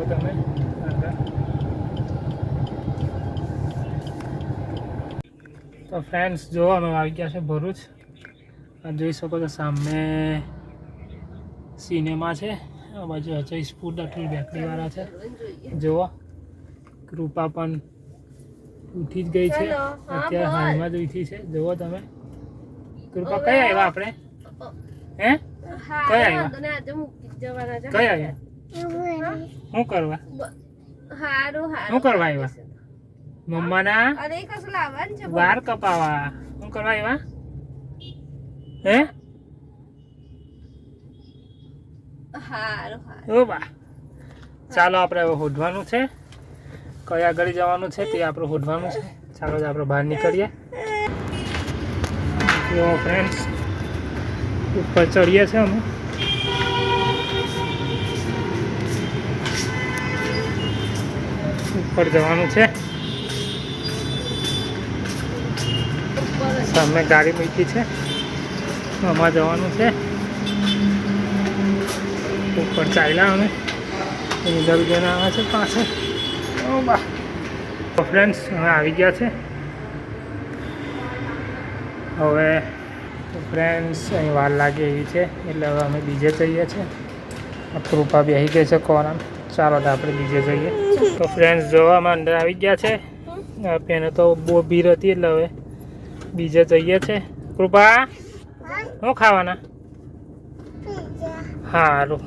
જુઓ તમે. તો ફ્રેન્ડ્સ જો અમે આવી ગયા છે ભરૂચ. જોઈ શકો છો સામે સિનેમા છે. આ બાજુ અજય સ્ફૂટ અટલ બેકરીવાળા છે. જુઓ કૃપા પણ ઉઠી જ ગઈ છે. અત્યારે હાલમાં જ ઉઠી છે. જુઓ તમે. કૃપા કઈ આવ્યા આપણે? હે? કયા આવ્યા? કઈ આવ્યા? શું કરવા હારું હારું. શું કરવા આવ્યા? મમ્માના અરે કશું લાવવાનું છે વાર કપાવા. શું કરવા આવ્યા? હે? હારું હારું. બા. ચાલો આપણે હવે હોડવાનું છે. કયા ઘડી જવાનું છે તે આપણે હોડવાનું છે. ચાલો જ આપણે બહાર નીકળીએ. ફ્રેન્ડ્સ ઉપર ચડીએ છે અમે. ઉપર જવાનું છે. સામે ગાડી મૂકી છે. આમાં જવાનું છે. ઉપર ચાલ્યા અમે. ઇન્દર બેન આવે છે પાસે ફ્રેન્ડ્સ અમે આવી ગયા છે. હવે ફ્રેન્ડ્સ અહીં વાર લાગે એવી છે. એટલે હવે અમે બીજે જઈએ છીએ. કૃપા બેસી ગઈ છે કોરામ ચાલો તો આપણે બીજે જઈએ. તો ફ્રેન્ડ્સ જોવા અમે અંદર આવી ગયા છે. પેને તો બહુ ભીડ હતી એટલે હવે બીજે જઈએ છે. કૃપા શું ખાવાના? સારું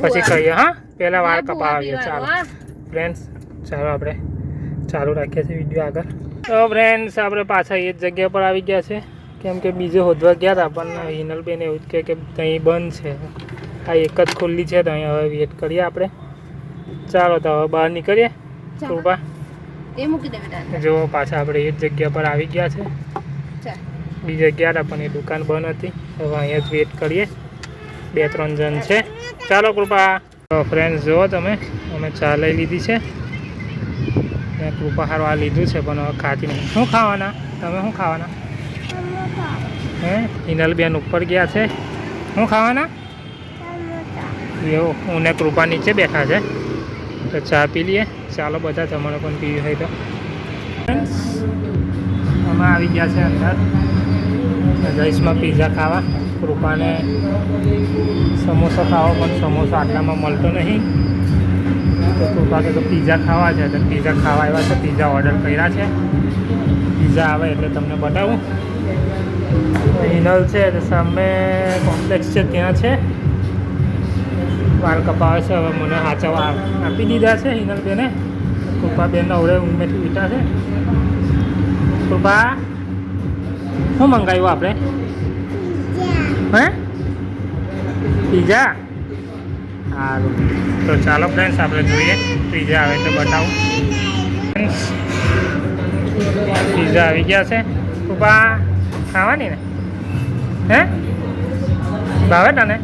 પછી કહીએ હા? પહેલાં વાળ કપાવીએ ચાલો. ફ્રેન્ડ્સ ચાલો આપણે ચાલુ રાખીએ છીએ વીડિયો આગળ. તો ફ્રેન્ડ્સ આપણે પાછા એ જ જગ્યા પર આવી ગયા છે. કેમ કે બીજે હોદવા ગયા હતા પણ હિનલબેન એવું જ કહે કે ત્યાં બંધ છે. આ એક જ ખુલ્લી છે તો અહીં હવે વેટ કરીએ આપણે. ચાલો તો હવે બહાર નીકળીએ. કૃપા એ મૂકી દે બેટા. જો પાછા આપણે એ જ જગ્યા પર આવી ગયા છે. ચાલ. બીજે ગયા હતા પણ એ દુકાન બંધ હતી. હવે અહીંયા જ વેટ કરીએ. બે ત્રણ જણ છે. ચાલો કૃપા. ફ્રેન્ડ્સ જુઓ તમે. અમે ચા લઈ લીધી છે. મેં કૃપા હારું આ લીધું છે પણ હવે ખાતી નહીં શું ખાવાના? તમે શું ખાવાના? હે? હિનલબેન ઉપર ગયા છે. શું ખાવાના? એવું હું ને કૃપા નીચે બેઠા છે. તો ચા પી લઈએ. ચાલો બધા તમારે પણ પીવી હોય તો. અમે આવી ગયા છે અંદર. જઈશમાં પીઝા ખાવા. કૃપાને સમોસો ખાવો, પણ સમોસો આટલામાં મળતો નહીં. તો કૃપા કે તો પીઝા ખાવા છે. તો પીઝા ખાવા આવ્યા છે. પીઝા ઓર્ડર કર્યા છે. પીઝા આવે એટલે તમને બતાવું. હિનલ છે. એટલે સામે કોમ્પ્લેક્સ છે. ત્યાં છે. વાળ કપાવે છે હવે મને હાચવા આપી દીધા છે હિનલબેને. કૃપાબેનના ઓળે ઊંઘમેથી ઉઠા છે. કૃપા શું મંગાવ્યું આપણે? હે? પીઝા? સારું. તો ચાલો ફ્રેન્ડ્સ આપણે જોઈએ પીઝા આવે તો બતાવું. ફ્રેન્ડ્સ પીઝા આવી ગયા છે. કૃપા ખાવાની ને? હે? ભાવે તને?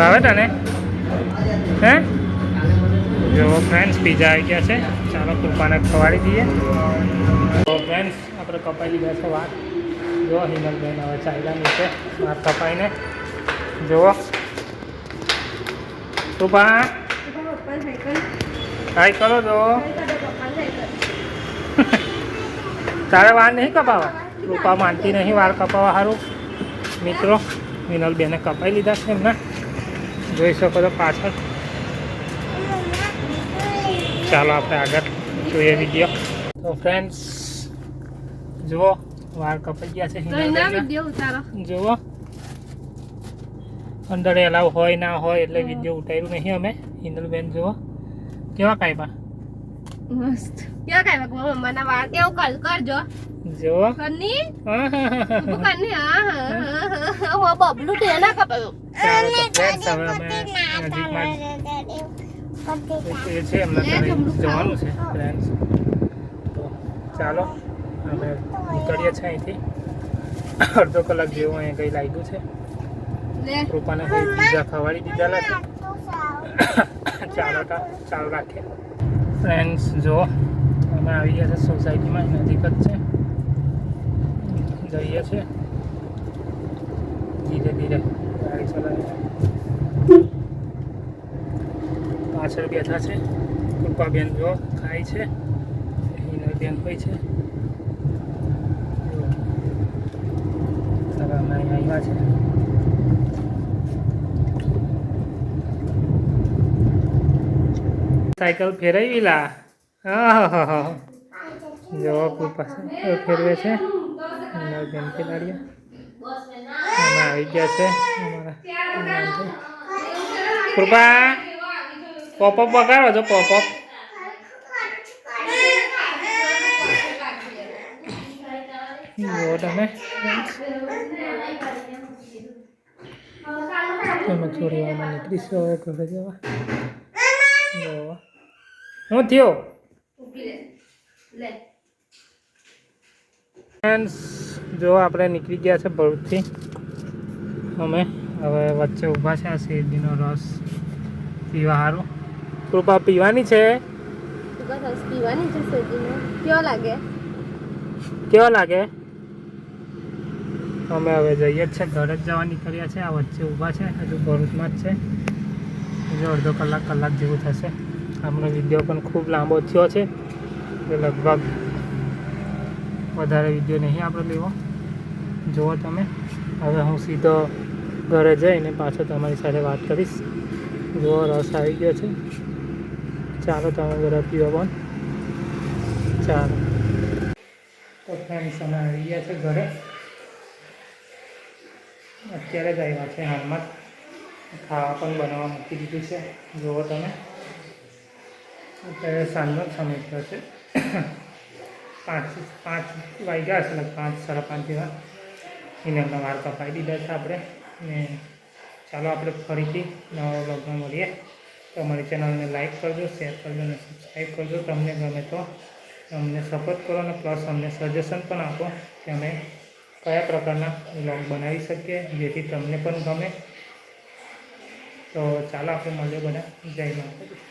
ભાવે તને? હે? જો ફ્રેન્ડ્સ પીઝા આવી ગયા છે. ચાલો કૃપાને ખવાડી દઈએ. તો ફ્રેન્ડ્સ આપણે કપાઈ લીધા છે વાત. જો હિમલબેન હવે ચાલ્યા નીચે વાત કપાઈને. જુઓ. કૃપા ટ્રાય કરો સાયકલ તારે વાળ નહીં કપાવા? કૃપા માનતી નહીં વાળ કપાવા સારું મિત્રો મિનલબેને કપાઈ લીધા છે એમના. જોઈ શકો છો પાછળ. ચાલો આપણે આગળ જોઈએ વીડિયો તો ફ્રેન્ડ્સ જુઓ વાર કપાઈ ગયા છે જુઓ. અંદર એલાવ હોય ના હોય એટલે વીડિયો ઉતાર્યું નહીં અમે. હિન્દુબેન જુઓ. કેવા કાંઈ મસ્ત. ક્યાં કાય વાગવા મમ્માના વાળ કેવું કલ કરજો. જો. કરની કરની હા હા, હા બબલું તે ના કપાયું ચાલો અમે નીકળીએ છીએ અહીંથી. અડધો કલાક જેવું અહીંયા કંઈ લાગ્યું છે. કૃપાને કંઈ પીઝા ખવાડી દીધા છે ચાલો ચાલુ રાખીએ. ફ્રેન્ડ્સ જો અમે આવી ગયા છે સોસાયટીમાં નજીક જ છે. જઈએ છીએ. ધીરે ધીરે ગાડી ચલાવે પાછળ બેઠા છે. કૃપાબેન જો, ખાય છે. હિનલબેન હોય છે. હવે અમે અહીં આવ્યા છે. સાયકલ ફેરવી લા આહાહાહા. જો કૃપા છે ફેરવે છે હિનલબેન ખેલાડીયા અમે આવી ગયા છે અમારા નામ છે. કૃપા પોપઅપ વગાડો છો પોપઅપ જુઓ તમે તમે થોડી વારમાં નીકળીશું હવે ઘરે જવા જુઓ હું થયો? ફ્રેન્ડ્સ જો આપણે નીકળી ગયા છે ભરૂચથી. અમે હવે વચ્ચે ઊભા છે આ શેરડીનો રસ પીવા સારો કૃપા પીવાની છે. પીવાની છે શેરડીનો. કેવો લાગે? કેવો લાગે? અમે હવે જઈએ જ છે ઘરે જ જવા નીકળ્યા છે આ વચ્ચે ઊભા છે હજુ ભરૂચમાં જ છે. હજુ અડધો કલાક કલાક જેવું થશે. આપણો વીડિયો પણ ખૂબ લાંબો થયો છે. એટલે લગભગ વધારે વીડિયો નહીં આપણે લેવો. જુઓ તમે. હવે હું સીધો ઘરે જઈને પાછો તમારી સાથે વાત કરીશ. જુઓ રસ આવી ગયો છે. ચાલો તમે બધા પીવો પણ ચાલો. તો ફ્રેન્ડ્સ અમે આવી ગયા છે ઘરે. અત્યારે જ આવ્યા છે હાલમાં. ખાવા પણ બનાવવા મૂકી દીધું છે. જુઓ તમે. અત્યારે સાંજનો સમય થયો છે. પાંચ પાંચ વાગ્યા છે પાંચ, સાડા પાંચ જેવા. એમના વાર કપાઈ દીધા છે આપણે. ને ચાલો આપણે ફરીથી નવા બ્લોગમાં મળીએ. તો અમારી ચેનલને લાઈક કરજો, શેર કરજો અને સબસ્ક્રાઈબ કરજો. તમને ગમે તો અમને સપોર્ટ કરો અને પ્લસ અમને સજેશન પણ આપો કે અમે કયા પ્રકારના બ્લોગ બનાવી શકીએ, જેથી તમને પણ ગમે. તો ચાલો આપણે મળીએ બધા. જય માતાજી.